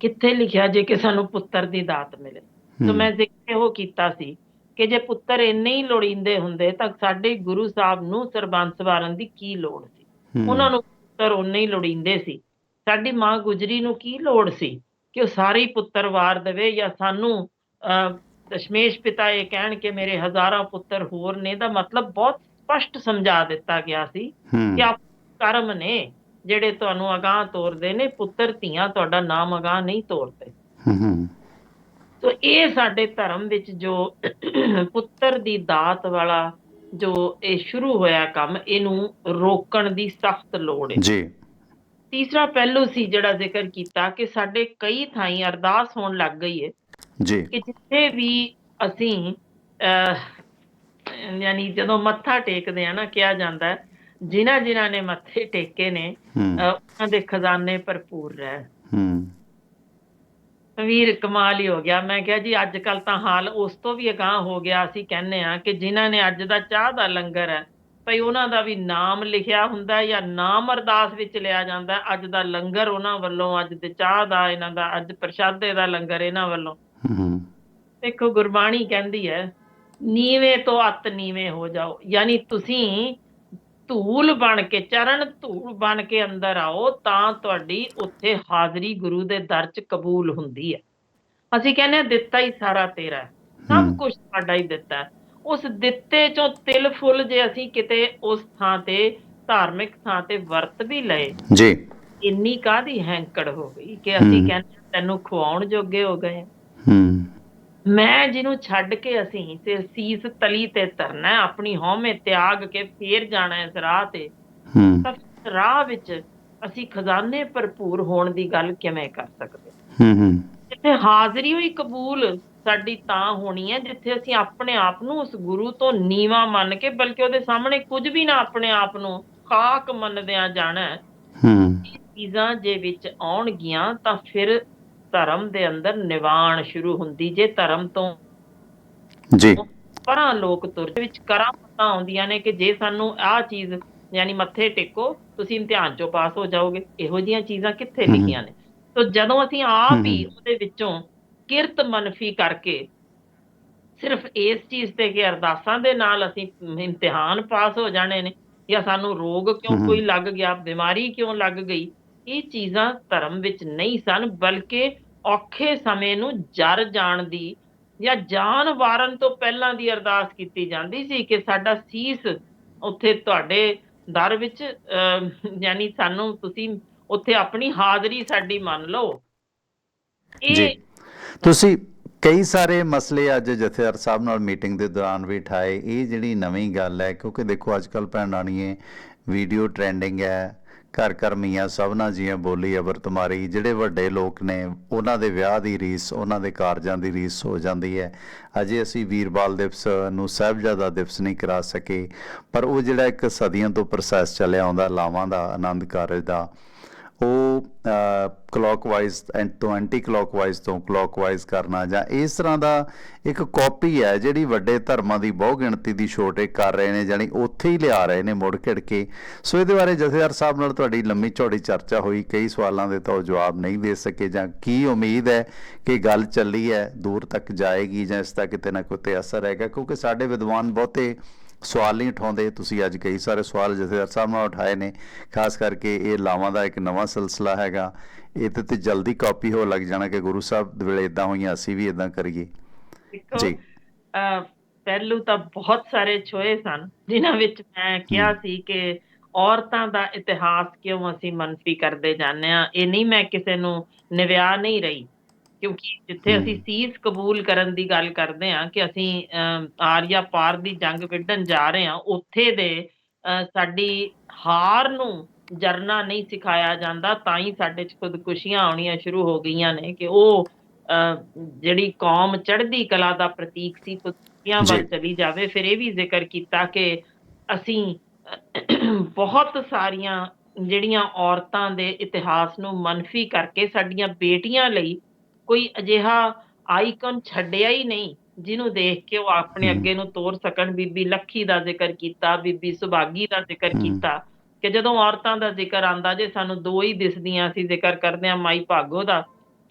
[SPEAKER 2] ਕਿੱਥੇ ਲਿਖਿਆ ਜੇ ਕਿ ਸਾਨੂੰ ਪੁੱਤਰ ਦੀ ਦਾਤ ਮਿਲੇ। ਸੋ। ਮੈਂ ਜ਼ਿਕਰ ਇਹੋ ਕੀਤਾ ਸੀ ਕਿ ਜੇ ਪੁੱਤਰ ਇੰਨੇ ਹੀ ਲੋੜੀਂਦੇ ਹੁੰਦੇ ਤਾਂ ਸਾਡੇ ਗੁਰੂ ਸਾਹਿਬ ਨੂੰ ਸਰਬੰਸ ਵਾਰਨ ਦੀ ਕੀ ਲੋੜ ਸੀ। ਉਹਨਾਂ ਨੂੰ ਪੁੱਤਰ ਉਨੇ ਹੀ ਲੋੜੀਂਦੇ ਸੀ। ਸਾਡੀ ਮਾਂ ਗੁਜਰੀ ਨੂੰ ਕੀ ਲੋੜ ਸੀ ਕਿ ਉਹ ਸਾਰੇ ਪੁੱਤਰ ਵਾਰ ਦੇਵੇ ਜਾਂ ਸਾਨੂੰ ਦਸ਼ਮੇਸ਼ ਪਿਤਾ ਇਹ ਕਹਿਣ ਕਿ ਮੇਰੇ ਹਜ਼ਾਰਾਂ ਪੁੱਤਰ ਹੋਰ ਨੇ ਦਾ ਮਤਲਬ ਬਹੁਤ ਸਪਸ਼ਟ ਸਮਝਾ ਦਿੱਤਾ ਗਿਆ ਸੀ ਕਿ ਆਪ ਕਰਮ ਨੇ। ਜਿਹੜੇ ਤੁਹਾਨੂੰ ਅਗਾਹ ਤੋਰਦੇ ਨੇ ਪੁੱਤਰ ਧੀਆਂ ਤੁਹਾਡਾ ਨਾਮ ਅਗਾਹ ਨਹੀਂ ਤੋਰਦੇ।
[SPEAKER 1] ਹੂੰ ਹੂੰ।
[SPEAKER 2] ਸੋ ਇਹ ਸਾਡੇ ਧਰਮ ਵਿੱਚ ਜੋ ਪੁੱਤਰ ਦੀ ਦਾਤ ਵਾਲਾ ਜੋ ਇਹ ਸ਼ੁਰੂ ਹੋਇਆ ਕੰਮ ਇਹਨੂੰ ਰੋਕਣ ਦੀ ਸਖਤ ਲੋੜ ਹੈ।
[SPEAKER 1] ਜੀ।
[SPEAKER 2] ਤੀਸਰਾ ਪਹਿਲੂ ਸੀ ਜਿਹੜਾ ਜ਼ਿਕਰ ਕੀਤਾ ਕਿ ਸਾਡੇ ਕਈ ਥਾਈਂ ਅਰਦਾਸ ਹੋਣ ਲੱਗ ਗਈ ਹੈ
[SPEAKER 1] ਜੀ।
[SPEAKER 2] ਕਿ ਜਿੱਥੇ ਵੀ ਅਸੀਂ ਯਾਨੀ ਜਦੋਂ ਮੱਥਾ ਟੇਕਦੇ ਆ ਨਾ ਕਿਹਾ ਜਾਂਦਾ ਹੈ ਜਿਨ੍ਹਾਂ ਜਿਨ੍ਹਾਂ ਨੇ ਮੱਥੇ ਟੇਕੇ ਨੇ ਉਹਨਾਂ ਦੇ ਖਜ਼ਾਨੇ ਭਰਪੂਰ ਰਹਿ
[SPEAKER 1] ਹੂੰ।
[SPEAKER 2] ਵੀਰ ਕਮਾਲ ਹੀ ਹੋ ਗਿਆ। ਮੈਂ ਕਿਹਾ ਜੀ ਅੱਜ ਕੱਲ ਤਾਂ ਹਾਲ ਉਸ ਤੋਂ ਵੀ ਅਗਾਂਹ ਹੋ ਗਿਆ ਅਸੀਂ ਕਹਿੰਦੇ ਆ ਕਿ ਜਿਨ੍ਹਾਂ ਨੇ ਅੱਜ ਦਾ ਚਾਹ ਦਾ ਲੰਗਰ ਹੈ ਭਈ ਉਹਨਾਂ ਦਾ ਵੀ ਨਾਮ ਲਿਖਿਆ ਹੁੰਦਾ ਜਾਂ ਨਾਮ ਅਰਦਾਸ ਵਿੱਚ ਲਿਆ ਜਾਂਦਾ। ਅੱਜ ਦਾ ਲੰਗਰ ਉਹਨਾਂ ਵੱਲੋਂ ਅੱਜ ਦੇ ਚਾਹ ਦਾ ਇਹਨਾਂ ਦਾ ਅੱਜ ਪ੍ਰਸ਼ਾਦੇ ਦਾ ਲੰਗਰ ਇਹਨਾਂ ਵੱਲੋਂ।
[SPEAKER 1] ਹੂੰ।
[SPEAKER 2] ਦੇਖੋ ਗੁਰਬਾਣੀ ਕਹਿੰਦੀ ਹੈ ਨੀਵੇਂ ਤੋਂ ਅਤ ਨੀਵੇਂ ਹੋ ਜਾਓ। ਯਾਨੀ ਤੁਸੀਂ ਧੂਲ ਬਣ ਕੇ ਚਰਨ ਧੂਲ ਬਣ ਕੇ ਅੰਦਰ ਆਓ ਤਾਂ ਤੁਹਾਡੀ ਉੱਥੇ ਹਾਜ਼ਰੀ ਗੁਰੂ ਦੇ ਦਰ 'ਚ ਕਬੂਲ ਹੁੰਦੀ ਹੈ ਅਸੀਂ ਕਹਿੰਦੇ ਦਿੱਤਾ ਹੀ ਸਾਰਾ ਤੇਰਾ ਸਭ। ਕੁਝ ਸਾਡਾ ਹੀ ਦਿੱਤਾ ਉਸ ਦਿੱਤੇ ਚੋਂ ਤਿਲ ਫੁੱਲ ਜੇ ਅਸੀਂ ਕਿਤੇ ਉਸ ਥਾਂ ਤੇ ਧਾਰਮਿਕ ਥਾਂ ਤੇ ਵਰਤ ਵੀ ਲਏ
[SPEAKER 1] ਜੀ
[SPEAKER 2] ਇੰਨੀ ਕਾਦੀ ਹੈਂਕੜ ਹੋ ਗਈ ਕਿ ਅਸੀਂ। ਕਹਿੰਦੇ ਤੈਨੂੰ ਖਵਾਉਣ ਜੋਗੇ ਹੋ ਗਏ ਹਾਂ। ਮੈਂ ਜਿਹਨੂੰ ਛੱਡ ਕੇ ਅਸੀਂ ਤੇ ਸੀਸ ਤਲੀ ਤੇ ਧਰਨਾ ਆਪਣੀ ਹਉਮੈ ਤਿਆਗ ਕੇ ਫੇਰ ਜਾਣਾ ਇਸ ਰਾਹ ਤੇ।
[SPEAKER 1] ਹੂੰ।
[SPEAKER 2] ਰਾਹ ਵਿੱਚ ਅਸੀਂ ਖਜ਼ਾਨੇ ਭਰਪੂਰ ਹੋਣ ਦੀ ਗੱਲ ਕਿਵੇਂ ਕਰ ਸਕਦੇ?
[SPEAKER 1] ਹੂੰ ਹੂੰ।
[SPEAKER 2] ਜਿੱਥੇ ਹਾਜ਼ਰੀ ਹੋਈ ਕਬੂਲ ਸਾਡੀ ਤਾਂ ਹੋਣੀ ਹੈ ਜਿੱਥੇ ਅਸੀਂ ਆਪਣੇ ਆਪ ਨੂੰ ਉਸ ਗੁਰੂ ਤੋਂ ਨੀਵਾ ਮੰਨ ਕੇ ਬਲਕਿ ਉਹਦੇ ਸਾਹਮਣੇ ਕੁਝ ਵੀ ਨਾ ਆਪਣੇ ਆਪ ਨੂੰ ਖਾਕ ਮੰਨਦਿਆਂ ਜਾਣਾ ਹੈ। ਚੀਜ਼ਾਂ ਜੇ ਵਿੱਚ ਆਉਣਗੀਆਂ ਤਾਂ ਫਿਰ ਧਰਮ ਦੇ ਅੰਦਰ ਨਿਵਾਣ ਸ਼ੁਰੂ ਹੁੰਦੀ ਜੇ ਧਰਮ ਤੋਂ
[SPEAKER 1] ਜੀ
[SPEAKER 2] ਪਰਾਂ ਲੋਕ ਤੁਰ ਵਿੱਚ ਕਰਾਂ ਪਤਾ ਆਉਂਦੀਆਂ ਨੇ ਕਿ ਜੇ ਸਾਨੂੰ ਆਹ ਚੀਜ਼ ਯਾਨੀ ਮੱਥੇ ਟੇਕੋ ਤੁਸੀਂ ਇਮਤਿਹਾਨ ਚੋਂ ਪਾਸ ਹੋ ਜਾਓਗੇ ਇਹੋ ਜੀਆਂ ਚੀਜ਼ਾਂ ਕਿੱਥੇ। ਲਿਖੀਆਂ ਨੇ ਤੋ ਜਦੋਂ ਅਸੀਂ ਆਪ ਹੀ। ਉਹਦੇ ਵਿੱਚੋਂ ਕਿਰਤ ਮਨਫੀ ਕਰਕੇ ਸਿਰਫ ਇਸ ਚੀਜ਼ ਤੇ ਕਿ ਅਰਦਾਸਾਂ ਦੇ ਨਾਲ ਅਸੀਂ ਇਮਤਿਹਾਨ ਪਾਸ ਹੋ ਜਾਣੇ ਨੇ ਜਾਂ ਸਾਨੂੰ ਰੋਗ ਕਿਉਂ। ਕੋਈ ਲੱਗ ਗਿਆ ਬਿਮਾਰੀ ਕਿਉਂ ਲੱਗ ਗਈ ਇਹ ਚੀਜ਼ਾਂ ਧਰਮ ਵਿੱਚ ਨਹੀਂ ਸਨ, ਬਲਕਿ ਔਖੇ ਸਮੇਂ ਨੂੰ ਜਰ ਜਾਣ ਦੀ ਜਾਂ ਜਾਨ ਵਾਰਨ ਤੋਂ ਪਹਿਲਾਂ ਦੀ ਅਰਦਾਸ ਕੀਤੀ ਜਾਂਦੀ ਸੀ ਕਿ ਸਾਡਾ ਸੀਸ ਉੱਥੇ ਤੁਹਾਡੇ ਦਰ ਵਿੱਚ ਯਾਨੀ ਸਾਨੂੰ ਤੁਸੀਂ ਉੱਥੇ ਆਪਣੀ ਹਾਜ਼ਰੀ ਸਾਡੀ ਮੰਨ ਲਓ। ਇਹ
[SPEAKER 1] ਤੁਸੀਂ ਕਈ ਸਾਰੇ ਮਸਲੇ ਅੱਜ ਜਥੇਦਾਰ ਸਾਹਿਬ ਨਾਲ ਮੀਟਿੰਗ ਦੇ ਦੌਰਾਨ ਵੀ ਉਠਾਏ ਇਹ ਜਿਹੜੀ ਨਵੀਂ ਗੱਲ ਹੈ, ਕਿਉਂਕਿ ਦੇਖੋ ਅੱਜ ਕੱਲ ਭੈਣਾਣੀਏ ਵੀਡੀਓ ਟ੍ਰੈਂਡਿੰਗ ਹੈ। ਘਰ ਘਰ ਮੀਆਂ ਸਭਨਾ ਜੀਆਂ ਬੋਲੀ ਅਬਰ ਤੁਮਾਰੀ, ਜਿਹੜੇ ਵੱਡੇ ਲੋਕ ਨੇ, ਉਹਨਾਂ ਦੇ ਵਿਆਹ ਦੀ ਰੀਸ, ਉਹਨਾਂ ਦੇ ਕਾਰਜਾਂ ਦੀ ਰੀਸ ਹੋ ਜਾਂਦੀ ਹੈ। ਅਜੇ ਅਸੀਂ ਵੀਰਬਾਲ ਦਿਵਸ ਨੂੰ ਸਾਹਿਬਜ਼ਾਦਾ ਦਿਵਸ ਨਹੀਂ ਕਰਾ ਸਕੇ, ਪਰ ਉਹ ਜਿਹੜਾ ਇੱਕ ਸਦੀਆਂ ਤੋਂ ਪ੍ਰੋਸੈਸ ਚੱਲਿਆ ਆਉਂਦਾ, ਲਾਵਾਂ ਦਾ, ਆਨੰਦ ਕਾਰਜ ਦਾ ਉਹ ਕਲੌਕਵਾਈਜ਼ ਐਂਡ ਤੋਂ ਐਂਟੀ ਕਲੌਕਵਾਈਜ਼ ਤੋਂ ਕਲੌਕਵਾਈਜ਼ ਕਰਨਾ ਜਾਂ ਇਸ ਤਰ੍ਹਾਂ ਦਾ ਇੱਕ ਕਾਪੀ ਹੈ ਜਿਹੜੀ ਵੱਡੇ ਧਰਮਾਂ ਦੀ ਬਹੁ ਗਿਣਤੀ ਦੀ ਛੋਟੇ ਕਰ ਰਹੇ ਨੇ ਜਾਨੀ ਉੱਥੇ ਹੀ ਲਿਆ ਰਹੇ ਨੇ ਮੁੜ ਘਿੜ ਕੇ। ਸੋ ਇਹਦੇ ਬਾਰੇ ਜਥੇਦਾਰ ਸਾਹਿਬ ਨਾਲ ਤੁਹਾਡੀ ਲੰਮੀ ਚੌੜੀ ਚਰਚਾ ਹੋਈ, ਕਈ ਸਵਾਲਾਂ ਦੇ ਤਾਂ ਉਹ ਜਵਾਬ ਨਹੀਂ ਦੇ ਸਕੇ, ਜਾਂ ਕੀ ਉਮੀਦ ਹੈ ਕਿ ਗੱਲ ਚੱਲੀ ਹੈ, ਦੂਰ ਤੱਕ ਜਾਏਗੀ ਜਾਂ ਇਸ ਦਾ ਕਿਤੇ ਨਾ ਕਿਤੇ ਅਸਰ ਹੈਗਾ, ਕਿਉਂਕਿ ਸਾਡੇ ਵਿਦਵਾਨ ਬਹੁਤੇ ਸਵਾਲ ਨਹੀਂ ਉਠਾਉਂਦੇ। ਤੁਸੀਂ ਅੱਜ ਕਈ ਸਾਰੇ ਸਵਾਲ ਜਥੇਦਾਰ ਸਾਹਿਬ ਨਾਲ ਉਠਾਏ ਨੇ। ਖਾਸ ਕਰਕੇ ਇਹ ਲਾਵਾਂ ਦਾ ਇੱਕ ਨਵਾਂ ਸਿਲਸਿਲਾ ਹੈਗਾ। ਇਹਦੇ ਤੇ ਜਲਦੀ ਕਾਪੀ ਹੋ ਲੱਗ ਜਾਣਾ ਕਿ ਗੁਰੂ ਸਾਹਿਬ ਦੇ ਵੇਲੇ ਇਦਾਂ ਹੋਈਆਂ ਅਸੀਂ ਵੀ ਇਦਾਂ ਕਰੀਏ। ਜੀ।
[SPEAKER 2] ਪਹਿਲੂ ਤਾਂ ਬਹੁਤ ਸਾਰੇ ਛੋਏ ਸਨ ਜਿਨ੍ਹਾਂ ਵਿੱਚ ਮੈਂ ਕਿਹਾ ਸੀ ਕਿ ਔਰਤਾਂ ਦਾ ਇਤਿਹਾਸ ਕਿਉਂ ਅਸੀਂ ਮੰਨਫੀ ਕਰਦੇ ਜਾਂਦੇ ਆ ਇਹ ਨਹੀਂ ਮੈਂ ਕਿਸੇ ਨੂੰ ਨਿਵਿਆ ਨਹੀਂ ਰਹੀ। ਕਿਉਂਕਿ ਜਿੱਥੇ। ਅਸੀਂ ਸੀਸ ਕਬੂਲ ਕਰਨ ਦੀ ਗੱਲ ਕਰਦੇ ਆ ਕਿ ਅਸੀਂ ਆਰੀਆ ਪਾਰ ਦੀ ਜੰਗ ਵਿੱਢਣ ਜਾ ਰਹੇ ਆ ਉੱਥੇ ਦੇ ਸਾਡੀ ਹਾਰ ਨੂੰ ਜਰਨਾ ਨਹੀਂ ਸਿਖਾਇਆ ਜਾਂਦਾ ਤਾਂ ਹੀ ਸਾਡੇ ਚ ਖੁਦਕੁਸ਼ੀਆਂ ਆਉਣੀਆਂ ਸ਼ੁਰੂ ਹੋ ਗਈਆਂ ਨੇ ਕਿ ਉਹ ਜਿਹੜੀ ਕੌਮ ਚੜ੍ਹਦੀ ਕਲਾ ਦਾ ਪ੍ਰਤੀਕ ਸੀ ਖੁਦਕੁਸ਼ੀਆਂ ਵੱਲ। ਚਲੀ ਜਾਵੇ ਫਿਰ ਇਹ ਵੀ ਜ਼ਿਕਰ ਕੀਤਾ ਕਿ ਅਸੀਂ ਬਹੁਤ ਸਾਰੀਆਂ ਜਿਹੜੀਆਂ ਔਰਤਾਂ ਦੇ ਇਤਿਹਾਸ ਨੂੰ ਮਨਫੀ ਕਰਕੇ ਸਾਡੀਆਂ ਬੇਟੀਆਂ ਲਈ ਕੋਈ ਅਜਿਹਾ ਆਈਕਨ ਛੱਡਿਆ ਹੀ ਨਹੀਂ ਜਿਹਨੂੰ ਦੇਖ ਕੇ ਉਹ ਆਪਣੇ। ਅੱਗੇ ਨੂੰ ਤੋਰ ਸਕਣ ਬੀਬੀ ਲੱਖੀ ਦਾ ਜ਼ਿਕਰ ਕੀਤਾ ਬੀਬੀ ਸੁਭਾਗੀ ਦਾ ਜ਼ਿਕਰ। ਕੀਤਾ ਕਿ ਜਦੋਂ ਔਰਤਾਂ ਦਾ ਜ਼ਿਕਰ ਆਂਦਾ ਜੇ ਸਾਨੂੰ ਦੋ ਹੀ ਦਿਸਦੀਆਂ ਅਸੀਂ ਜ਼ਿਕਰ ਕਰਦੇ ਆ ਮਾਈ ਭਾਗੋ ਦਾ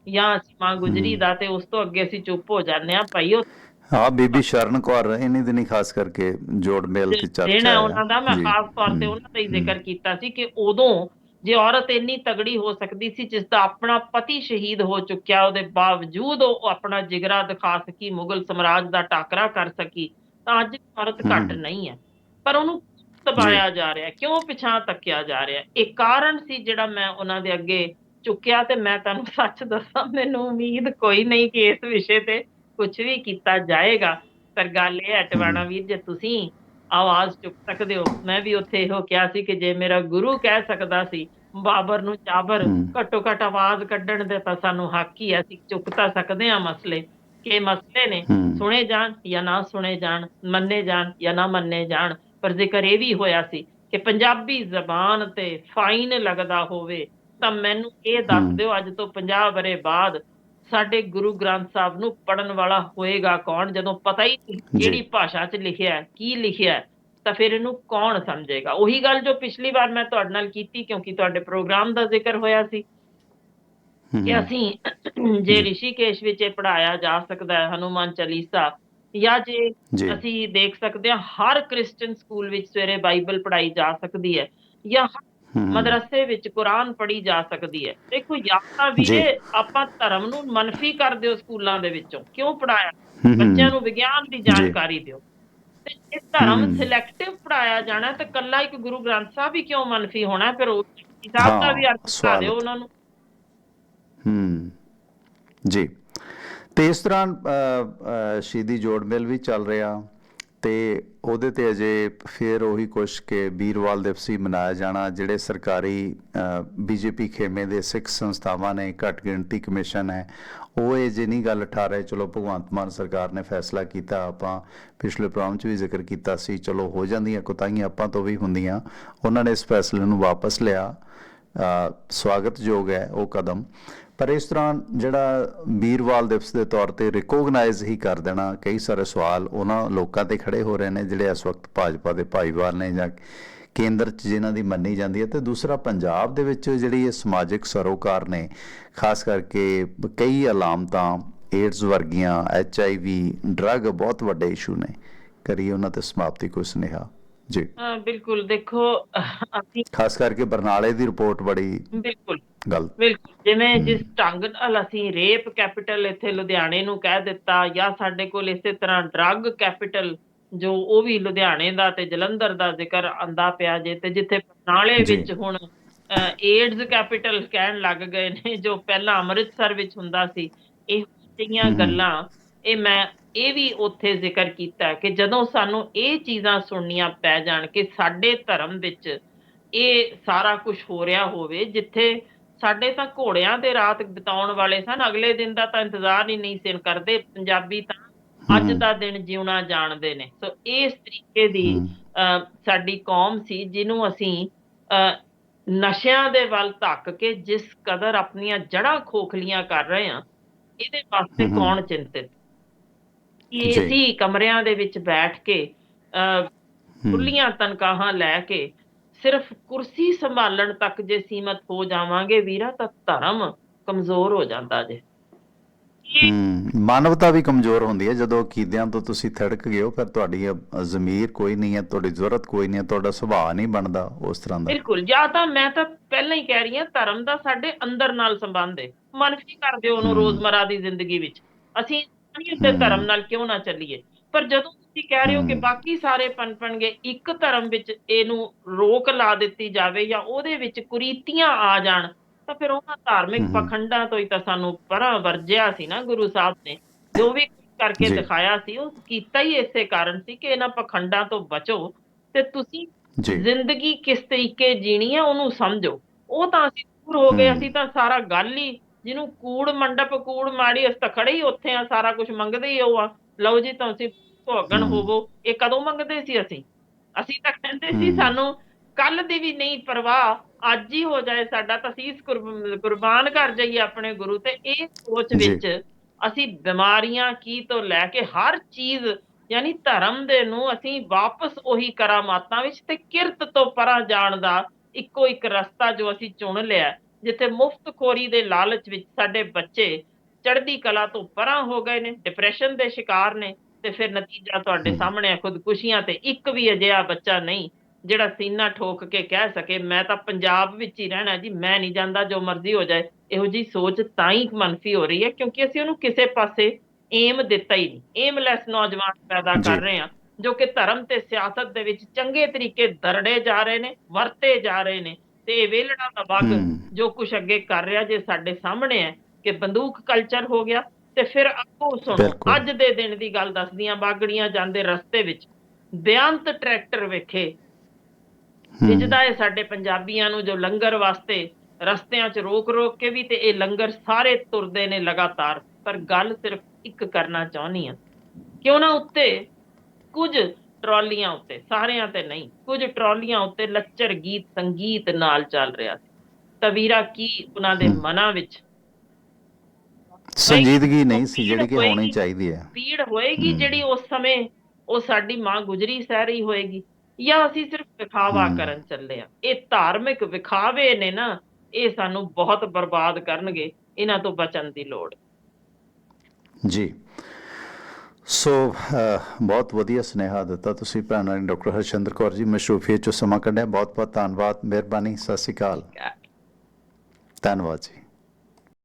[SPEAKER 2] ਜਾਂ ਅਸੀਂ ਮਾਂ ਗੁਜਰੀ। ਦਾ ਤੇ ਉਸ ਤੋਂ ਅੱਗੇ ਅਸੀਂ ਚੁੱਪ ਹੋ ਜਾਂਦੇ ਆ ਭਾਈ ਉਹ
[SPEAKER 1] ਹਾਂ ਬੀਬੀ ਸ਼ਰਨ ਕੌਰ ਇਹਨੀ ਦਿਨੀ ਖਾਸ ਕਰਕੇ ਜੋੜ ਮੇਲ ਤੇ ਚਰਚਾ ਹੈ।
[SPEAKER 2] ਉਹਨਾਂ ਦਾ ਮੈਂ। ਖਾਸ ਤੌਰ ਤੇ ਉਹਨਾਂ ਦਾ ਹੀ ਜ਼ਿਕਰ ਕੀਤਾ ਸੀ ਕਿ ਉਦੋਂ ਜੇ ਔਰਤ ਇੰਨੀ ਤਗੜੀ ਹੋ ਸਕਦੀ ਸੀ ਜਿਸ ਦਾ ਆਪਣਾ ਪਤੀ ਸ਼ਹੀਦ ਹੋ ਚੁੱਕਿਆ ਉਹਦੇ ਬਾਵਜੂਦ ਉਹ ਆਪਣਾ ਜਿਗਰਾ ਦਿਖਾ ਸਕੀ ਮੁਗਲ ਸਮਰਾਜ ਦਾ ਟਾਕਰਾ ਕਰ ਸਕੀ ਤਾਂ ਅੱਜ ਔਰਤ ਘੱਟ। ਨਹੀਂ ਹੈ। ਪਰ ਉਹਨੂੰ ਦਬਾਇਆ ਜਾ। ਰਿਹਾ ਕਿਉਂ ਪਿਛਾਂ ਤੱਕਿਆ ਜਾ ਰਿਹਾ? ਇਹ ਕਾਰਨ ਸੀ ਜਿਹੜਾ ਮੈਂ ਉਹਨਾਂ ਦੇ ਅੱਗੇ ਚੁੱਕਿਆ ਤੇ ਮੈਂ ਤੁਹਾਨੂੰ ਸੱਚ ਦੱਸਾਂ ਮੈਨੂੰ ਉਮੀਦ ਕੋਈ ਨਹੀਂ ਕਿ ਇਸ ਵਿਸ਼ੇ ਤੇ ਕੁਝ ਵੀ ਕੀਤਾ ਜਾਏਗਾ। ਪਰ ਗੱਲ ਇਹ ਹੈ। ਟਵਾਣਾ ਵੀਰ ਜੇ ਤੁਸੀਂ ਆਵਾਜ਼ ਚੁੱਕ ਸਕਦੇ ਹੋ ਮੈਂ ਵੀ ਉੱਥੇ ਇਹੋ ਕਿਹਾ ਸੀ ਕਿ ਜੇ ਮੇਰਾ ਗੁਰੂ ਕਹਿ ਸਕਦਾ ਸੀ ਬਾਬਰ ਨੂੰ ਚਾਬਰ। ਘੱਟੋ ਘੱਟ ਆਵਾਜ਼ ਕੱਢਣ ਦੇ ਤਾਂ ਸਾਨੂੰ ਹੱਕ ਹੀ ਹੈ ਅਸੀਂ ਚੁੱਕ ਤਾਂ ਸਕਦੇ ਹਾਂ ਮਸਲੇ ਕਿ ਮਸਲੇ ਨੇ। ਸੁਣੇ ਜਾਣ ਜਾਂ ਨਾ ਸੁਣੇ ਜਾਣ ਮੰਨੇ ਜਾਣ ਜਾਂ ਨਾ ਮੰਨੇ ਜਾਣ ਪਰ ਜ਼ਿਕਰ ਇਹ ਵੀ ਹੋਇਆ ਸੀ ਕਿ ਪੰਜਾਬੀ ਜ਼ਬਾਨ ਤੇ ਫਾਈਨ ਲੱਗਦਾ ਹੋਵੇ ਤਾਂ ਮੈਨੂੰ ਇਹ ਦੱਸ। ਦਿਓ ਅੱਜ ਤੋਂ 50 ਬਰੇ ਬਾਅਦ ਸਾਡੇ ਗੁਰੂ ਗ੍ਰੰਥ ਸਾਹਿਬ ਨੂੰ ਪੜਨ ਵਾਲਾ ਹੋਏਗਾ ਕੌਣ? ਜਦੋਂ ਪਤਾ ਹੀ ਨਹੀਂ। ਕਿਹੜੀ ਭਾਸ਼ਾ 'ਚ ਲਿਖਿਆ ਕੀ ਲਿਖਿਆ ਤਾਂ ਫਿਰ ਇਹਨੂੰ ਕੌਣ ਸਮਝੇਗਾ? ਉਹੀ ਗੱਲ ਜੋ ਪਿਛਲੀ ਵਾਰ ਮੈਂ ਤੁਹਾਡੇ ਨਾਲ ਕੀਤੀ ਕਿਉਂਕਿ ਤੁਹਾਡੇ ਪ੍ਰੋਗਰਾਮ ਦਾ ਜ਼ਿਕਰ ਹੋਇਆ ਸੀ ਕਿ ਅਸੀਂ ਜੇ ਰਿਸ਼ੀਕੇਸ਼ ਵਿੱਚ ਇਹ ਪੜਾਇਆ ਜਾ ਸਕਦਾ ਹੈ ਹਨੂਮਾਨ ਚਾਲੀਸਾ ਜਾਂ ਜੇ ਅਸੀਂ ਦੇਖ ਸਕਦੇ ਹਾਂ ਹਰ ਕ੍ਰਿਸਚੀਅਨ ਸਕੂਲ ਵਿੱਚ ਸਵੇਰੇ ਬਾਈਬਲ ਪੜਾਈ ਜਾ ਸਕਦੀ ਹੈ ਜਾਂ ਹਰ ਮਦਰਸੇ ਵਿੱਚ ਕੁਰਾਨ ਪੜ੍ਹੀ ਜਾ ਸਕਦੀ ਹੈ। ਦੇਖੋ ਜਾਂ ਤਾਂ
[SPEAKER 1] ਜੀ।
[SPEAKER 2] ਵੀਰੇ ਆਪਾਂ ਧਰਮ ਨੂੰ ਮਨਫੀ ਕਰ ਦਿਓ ਸਕੂਲਾਂ ਦੇ ਵਿੱਚੋਂ। ਕਿਉਂ ਪੜਾਇਆ ਬੱਚਿਆਂ ਨੂੰ ਵਿਗਿਆਨ ਦੀ ਜਾਣਕਾਰੀ ਦਿਓ। ਤੇ ਇਹ ਧਰਮ। ਸਿਲੈਕਟਿਵ ਪੜਾਇਆ ਜਾਣਾ ਤਾਂ ਕੱਲਾ ਇੱਕ ਗੁਰੂ ਗ੍ਰੰਥ ਸਾਹਿਬ ਹੀ ਕਿਉਂ ਮਨਫੀ ਹੋਣਾ? ਫਿਰ ਉਹ ਕਿਤਾਬ ਦਾ ਵੀ ਅਰਥ
[SPEAKER 1] ਸਵਾਲ
[SPEAKER 2] ਦਿਓ। ਉਹਨਾਂ ਨੂੰ।
[SPEAKER 1] ਹੂੰ। ਜੀ। ਤੇ ਇਸ ਤਰ੍ਹਾਂ ਸ਼ਹੀਦੀ ਜੋੜ ਮੇਲ ਵੀ ਚੱਲ ਰਿਹਾ। ਤੇ ਉਹਦੇ ਤੇ ਅਜੇ ਫਿਰ ਉਹੀ ਕੁਛ ਕਿ ਵੀਰਵਾਲ ਦਿਵਸ ਹੀ ਮਨਾਇਆ ਜਾਣਾ, ਜਿਹੜੇ ਸਰਕਾਰੀ ਬੀਜੇਪੀ ਖੇਮੇ ਦੇ ਸਿੱਖ ਸੰਸਥਾਵਾਂ ਨੇ, ਘੱਟ ਗਿਣਤੀ ਕਮਿਸ਼ਨ ਹੈ, ਉਹ ਇਹ ਜੇ ਨਹੀਂ ਗੱਲ ਠਾ ਰਹੇ, ਚਲੋ ਭਗਵੰਤ ਮਾਨ ਸਰਕਾਰ ਨੇ ਫੈਸਲਾ ਕੀਤਾ, ਆਪਾਂ ਪਿਛਲੇ ਪ੍ਰੋਗਰਾਮ 'ਚ ਵੀ ਜ਼ਿਕਰ ਕੀਤਾ ਸੀ, ਚਲੋ ਹੋ ਜਾਂਦੀਆਂ ਕੁਤਾਹੀਆਂ ਆਪਾਂ ਤੋਂ ਵੀ ਹੁੰਦੀਆਂ, ਉਹਨਾਂ ਨੇ ਇਸ ਫੈਸਲੇ ਨੂੰ ਵਾਪਸ ਲਿਆ ਸਵਾਗਤਯੋਗ ਹੈ ਉਹ ਕਦਮ। ਪਰ ਇਸ ਤਰ੍ਹਾਂ ਜਿਹੜਾ ਵੀਰਵਾਲ ਦਿਵਸ ਦੇ ਤੌਰ ਤੇ ਰਿਕੋਗਨਾਈਜ਼ ਹੀ ਕਰ ਦੇਣਾ ਕਈ ਸਾਰੇ ਸਵਾਲ ਉਹਨਾਂ ਲੋਕਾਂ ਤੇ ਖੜੇ ਹੋ ਰਹੇ ਨੇ ਜਿਹੜੇ ਇਸ ਵਕਤ ਭਾਜਪਾ ਦੇ ਭਾਈਵਾਲ ਨੇ ਜਾਂ ਕੇਂਦਰ 'ਚ ਜਿਨ੍ਹਾਂ ਦੀ ਮੰਨੀ ਜਾਂਦੀ ਹੈ ਤੇ ਦੂਸਰਾ ਪੰਜਾਬ ਦੇ ਵਿੱਚ ਜਿਹੜੀ ਇਹ ਸਮਾਜਿਕ ਸਰੋਕਾਰ ਨੇ ਖਾਸ ਕਰਕੇ ਕਈ ਅਲਾਮਤਾਂ ਏਡਜ਼ ਵਰਗੀਆਂ ਐਚ ਆਈ ਵੀ ਡਰੱਗ ਬਹੁਤ ਵੱਡੇ ਇਸ਼ੂ ਨੇ। ਕਰੀਏ ਉਹਨਾਂ ਤੇ ਸਮਾਪਤੀ ਕੋਈ ਸੁਨੇਹਾ। ਜੀ।
[SPEAKER 2] ਹਾਂ ਬਿਲਕੁਲ ਦੇਖੋ ਅਸੀਂ
[SPEAKER 1] ਖਾਸ ਕਰਕੇ ਬਰਨਾਲੇ ਦੀ ਰਿਪੋਰਟ ਬੜੀ
[SPEAKER 2] ਬਿਲਕੁਲ।
[SPEAKER 1] ਗਲਤ
[SPEAKER 2] ਬਿਲਕੁਲ ਜਿਵੇਂ ਜਿਸ ਢੰਗ ਨਾਲ ਅਸੀਂ ਰੇਪ ਕੈਪੀਟਲ ਇੱਥੇ ਲੁਧਿਆਣੇ ਨੂੰ ਕਹਿ ਦਿੱਤਾ ਜਾਂ ਸਾਡੇ ਕੋਲ ਇਸੇ ਤਰ੍ਹਾਂ ਡਰੱਗ ਕੈਪੀਟਲ ਜੋ ਉਹ ਵੀ ਲੁਧਿਆਣੇ ਦਾ ਤੇ ਜਲੰਧਰ ਦਾ ਜ਼ਿਕਰ ਆਂਦਾ ਪਿਆ ਜੇ ਤੇ ਜਿੱਥੇ ਬਰਨਾਲੇ
[SPEAKER 1] ਜੀ।
[SPEAKER 2] ਵਿੱਚ ਹੁਣ ਏਡਜ਼ ਕੈਪੀਟਲ ਕਹਿਣ ਲੱਗ ਗਏ ਨੇ ਜੋ ਪਹਿਲਾਂ ਅੰਮ੍ਰਿਤਸਰ ਵਿੱਚ ਹੁੰਦਾ ਸੀ ਇਹ ਜਿਹੀਆਂ। ਗੱਲਾਂ ਇਹ ਮੈਂ ਇਹ ਵੀ ਉੱਥੇ ਜ਼ਿਕਰ ਕੀਤਾ ਕਿ ਜਦੋਂ ਸਾਨੂੰ ਇਹ ਚੀਜ਼ਾਂ ਸੁਣਨੀਆਂ ਪੈ ਜਾਣ ਕਿ ਸਾਡੇ ਧਰਮ ਵਿੱਚ ਇਹ ਸਾਰਾ ਕੁਝ ਹੋ ਰਿਹਾ ਹੋਵੇ ਜਿੱਥੇ ਸਾਡੇ ਤਾਂ ਘੋੜਿਆਂ ਤੇ ਰਾਤ ਬਿਤਾਉਣ ਵਾਲੇ ਸਨ ਅਗਲੇ ਦਿਨ ਦਾ ਤਾਂ ਇੰਤਜ਼ਾਰ ਹੀ ਨਹੀਂ ਸੀ ਕਰਦੇ ਪੰਜਾਬੀ ਤਾਂ ਅੱਜ। ਦਾ ਦਿਨ ਜਿਉਣਾ ਜਾਣਦੇ ਨੇ ਸੋ ਇਸ ਤਰੀਕੇ ਦੀ ਸਾਡੀ ਕੌਮ ਸੀ ਜਿਹਨੂੰ ਅਸੀਂ ਨਸ਼ਿਆਂ ਦੇ ਵੱਲ ਧੱਕ ਕੇ ਜਿਸ ਕਦਰ ਆਪਣੀਆਂ ਜੜ੍ਹਾਂ ਖੋਖਲੀਆਂ ਕਰ ਰਹੇ ਹਾਂ ਇਹਦੇ ਵਾਸਤੇ। ਕੌਣ ਚਿੰਤਿਤ। ਅਸੀਂ ਕਮਰਿਆਂ ਦੇ ਵਿੱਚ ਬੈਠ ਕੇ। ਖੁੱਲੀਆਂ ਤਨਖਾਹਾਂ ਲੈ ਕੇ ਸਿਰਫ ਕੁਰਸੀ ਸੰਭਾਲਣ ਤੱਕ ਜੇ ਸੀਮਤ ਹੋ ਜਾਵਾਂਗੇ ਵੀਰਾ ਤਾਂ ਧਰਮ ਕਮਜ਼ੋਰ ਹੋ ਜਾਂਦਾ ਜੇ।
[SPEAKER 1] ਮਾਨਵਤਾ ਵੀ ਕਮਜ਼ੋਰ ਹੁੰਦੀ ਹੈ। ਜਦੋਂ ਕੀਦਿਆਂ ਤੋਂ ਤੁਸੀਂ ਥੜਕ ਗਏ ਹੋ ਫਿਰ ਤੁਹਾਡੀ ਜ਼ਮੀਰ ਕੋਈ ਨਹੀਂ ਹੈ ਤੁਹਾਡੀ ਜ਼ਰੂਰਤ ਕੋਈ ਨਹੀਂ ਹੈ ਤੁਹਾਡਾ ਸੁਭਾਅ ਨਹੀਂ ਬਣਦਾ ਉਸ ਤਰ੍ਹਾਂ ਦਾ।
[SPEAKER 2] ਬਿਲਕੁਲ ਜਾਂ ਤਾਂ ਮੈਂ ਤਾਂ ਪਹਿਲਾਂ ਹੀ ਕਹਿ ਰਹੀ ਹਾਂ ਧਰਮ ਦਾ ਸਾਡੇ ਅੰਦਰ ਨਾਲ ਸੰਬੰਧ ਹੈ ਮਨਫੀ ਕਰ ਦਿਓ ਉਹਨੂੰ। ਰੋਜ਼ਮਰਾ ਦੀ ਜ਼ਿੰਦਗੀ ਵਿੱਚ। ਅਸੀਂ ਨਹੀਂ। ਧਰਮ ਨਾਲ ਕਿਉਂ ਨਾ ਚੱਲੀਏ? ਪਰ ਜਦੋਂ ਤੁਸੀਂ ਕਹਿ ਰਹੇ ਹੋ ਕਿ। ਬਾਕੀ ਸਾਰੇ ਪਨਪਣਗੇ ਇੱਕ ਧਰਮ ਵਿੱਚ ਇਹਨੂੰ ਰੋਕ ਲਾ ਦਿੱਤੀ ਜਾਵੇ ਜਾਂ ਉਹਦੇ ਵਿੱਚ ਕੁਰੀਤੀਆਂ ਆ ਜਾਣ ਤਾਂ ਫਿਰ ਉਹਨਾਂ ਧਾਰਮਿਕ। ਪਖੰਡਾਂ ਤੋਂ ਹੀ ਤਾਂ ਸਾਨੂੰ ਪਰਾਂ ਵਰਜਿਆ ਸੀ ਨਾ ਗੁਰੂ ਸਾਹਿਬ ਨੇ ਜੋ ਵੀ ਕਰਕੇ। ਦਿਖਾਇਆ ਸੀ ਉਹ ਕੀਤਾ ਹੀ ਇਸੇ ਕਾਰਨ ਸੀ ਕਿ ਇਹਨਾਂ ਪਖੰਡਾਂ ਤੋਂ ਬਚੋ ਤੇ ਤੁਸੀਂ ਜ਼ਿੰਦਗੀ ਕਿਸ ਤਰੀਕੇ ਜੀਣੀ ਹੈ ਉਹਨੂੰ ਸਮਝੋ ਉਹ ਤਾਂ ਅਸੀਂ ਦੂਰ ਹੋ ਗਏ। ਅਸੀਂ ਤਾਂ ਸਾਰਾ ਗੱਲ ਹੀ ਜਿਹਨੂੰ ਕੂੜ ਮੰਡਪ ਕੂੜ ਮਾੜੀ ਅਸੀਂ ਤਾਂ ਖੜੇ ਹੀ ਉੱਥੇ ਆ ਸਾਰਾ ਕੁਝ ਮੰਗਦੇ ਹੀ ਉਹ ਆ ਲਓ ਜੀ ਤੁਸੀਂ ਭੋਗਣ। ਹੋਵੋ ਇਹ ਕਦੋਂ ਮੰਗਦੇ ਸੀ ਅਸੀਂ ਅਸੀਂ ਤਾਂ ਕਹਿੰਦੇ ਸੀ। ਸਾਨੂੰ ਕੱਲ ਦੀ ਵੀ ਨਹੀਂ ਪਰਵਾਹ ਅੱਜ ਹੀ ਹੋ ਜਾਏ ਸਾਡਾ ਤਸੀਸ ਕੁਰਬਾਨ ਕਰ ਜਾਈਏ ਆਪਣੇ ਗੁਰੂ ਤੇ ਇਹ ਸੋਚ। ਵਿੱਚ ਅਸੀਂ ਬਿਮਾਰੀਆਂ ਕੀ ਤੋਂ ਲੈ ਕੇ ਹਰ ਚੀਜ਼ ਯਾਨੀ ਧਰਮ ਦੇ ਨੂੰ ਅਸੀਂ ਵਾਪਸ ਉਹੀ ਕਰਾਮਾਤਾਂ ਵਿੱਚ ਤੇ ਕਿਰਤ ਤੋਂ ਪਰਾਂ ਜਾਣ ਦਾ ਇੱਕੋ ਇੱਕ ਰਸਤਾ ਜੋ ਅਸੀਂ ਚੁਣ ਲਿਆ ਜਿੱਥੇ ਮੁਫਤਖੋਰੀ ਦੇ ਲਾਲਚ ਵਿੱਚ ਸਾਡੇ ਬੱਚੇ ਚੜ੍ਹਦੀ ਕਲਾ ਤੋਂ ਪਰਾਂ ਹੋ ਗਏ ਨੇ ਡਿਪਰੈਸ਼ਨ ਦੇ ਸ਼ਿਕਾਰ ਨੇ ਤੇ ਫਿਰ ਨਤੀਜਾ ਤੁਹਾਡੇ
[SPEAKER 1] ਹਮ।
[SPEAKER 2] ਸਾਹਮਣੇ ਹੈ ਖੁਦਕੁਸ਼ੀਆਂ ਤੇ ਇੱਕ ਵੀ ਅਜਿਹਾ ਬੱਚਾ ਨਹੀਂ ਜਿਹੜਾ ਸੀਨਾ ਠੋਕ ਕੇ ਕਹਿ ਸਕੇ ਮੈਂ ਤਾਂ ਪੰਜਾਬ ਵਿੱਚ ਹੀ ਰਹਿਣਾ ਜੀ ਮੈਂ ਨਹੀਂ ਜਾਂਦਾ ਜੋ ਮਰਜ਼ੀ ਹੋ ਜਾਏ ਇਹੋ ਜੀ ਸੋਚ ਤਾਂ ਹੀ ਮਨਫੀ ਹੋ ਰਹੀ ਹੈ ਕਿਉਂਕਿ ਅਸੀਂ ਉਹਨੂੰ ਕਿਸੇ ਪਾਸੇ ਏਮ ਦਿੱਤਾ ਹੀ ਨਹੀਂ ਏਮਲੈਸ ਨੌਜਵਾਨ ਪੈਦਾ। ਕਰ ਰਹੇ ਹਾਂ ਜੋ ਕਿ ਧਰਮ ਤੇ ਸਿਆਸਤ ਦੇ ਵਿੱਚ ਚੰਗੇ ਤਰੀਕੇ ਦਰੜੇ ਜਾ ਰਹੇ ਨੇ ਵਰਤੇ ਜਾ ਰਹੇ ਨੇ ਤੇ ਇਹ ਵੇਲੜਾ ਦਾ ਵਗ। ਜੋ ਕੁਝ ਅੱਗੇ ਕਰ ਰਿਹਾ ਜੇ ਸਾਡੇ ਸਾਹਮਣੇ ਹੈ ਕਿ ਬੰਦੂਕ ਕਲਚਰ ਹੋ ਗਿਆ ਤੇ ਫਿਰ ਅੱਗੋਂ ਸੁਣੋ। ਅੱਜ ਦੇ ਦਿਨ ਦੀ ਗੱਲ ਦੱਸਦੀਆਂ ਬਾਗੜੀਆਂ ਜਾਂਦੇ ਰਸਤੇ ਵਿੱਚ ਬੇਅੰਤ ਟਰੈਕਟਰ ਵੇਖੇ
[SPEAKER 1] ਹਮ।
[SPEAKER 2] ਰਿਜਦਾ ਹੈ ਸਾਡੇ ਪੰਜਾਬੀਆਂ ਨੂੰ ਜੋ ਲੰਗਰ ਵਾਸਤੇ ਰਸਤਿਆਂ 'ਚ ਰੋਕ ਰੋਕ ਕੇ ਵੀ ਤੇ ਇਹ ਲੰਗਰ ਸਾਰੇ ਤੁਰਦੇ ਨੇ ਲਗਾਤਾਰ ਪਰ ਗੱਲ ਸਿਰਫ ਇੱਕ ਕਰਨਾ ਚਾਹੁੰਦੀ ਆ ਕਿ ਉਹਨਾਂ ਉੱਤੇ ਕੁਝ ਟਰਾਲੀਆਂ ਉੱਤੇ ਸਾਰਿਆਂ ਤੇ ਨਹੀਂ ਕੁਝ ਟਰਾਲੀਆਂ ਉੱਤੇ ਲੱਚਰ ਗੀਤ ਸੰਗੀਤ ਨਾਲ ਚੱਲ ਰਿਹਾ ਸੀ ਤਾਂ ਵੀਰਾ ਕੀ ਉਹਨਾਂ ਦੇ। ਮਨਾਂ ਵਿੱਚ
[SPEAKER 1] ਸੰਜੀਦਗੀ ਨਹੀਂ ਸੀ ਜਿਹੜੀ ਕਿ ਹੋਣੀ। ਚਾਹੀਦੀ ਹੈ।
[SPEAKER 2] ਪੀੜ ਹੋਏਗੀ। ਜਿਹੜੀ ਉਸ ਸਮੇਂ ਉਹ ਸਾਡੀ ਮਾਂ ਗੁਜਰੀ ਸਹਿ ਰਹੀ ਹੋਏਗੀ ਜਾਂ ਅਸੀਂ ਸਿਰਫ ਵਿਖਾਵਾ। ਕਰਨ ਚੱਲੇ ਆ ਇਹ ਧਾਰਮਿਕ ਵਿਖਾਵੇ ਨੇ ਨਾ ਇਹ ਸਾਨੂੰ ਬਹੁਤ ਬਰਬਾਦ ਕਰਨਗੇ ਇਹਨਾਂ ਤੋਂ ਬਚਣ ਦੀ ਲੋੜ।
[SPEAKER 1] ਜੀ। ਸੋ ਬਹੁਤ ਵਧੀਆ ਸੁਨੇਹਾ ਦਿੱਤਾ ਤੁਸੀਂ ਭੈਣਾਂ ਨੇ ਡਾਕਟਰ ਹਰਸ਼ਿੰਦਰ ਕੌਰ ਜੀ ਮਸ਼ਰੂਫੀਅਤ ਚੋਂ ਸਮਾਂ ਕੱਢਿਆ। ਬਹੁਤ ਬਹੁਤ ਧੰਨਵਾਦ ਮਿਹਰਬਾਨੀ ਸਤਿ ਸ਼੍ਰੀ ਅਕਾਲ। ਧੰਨਵਾਦ ਜੀ।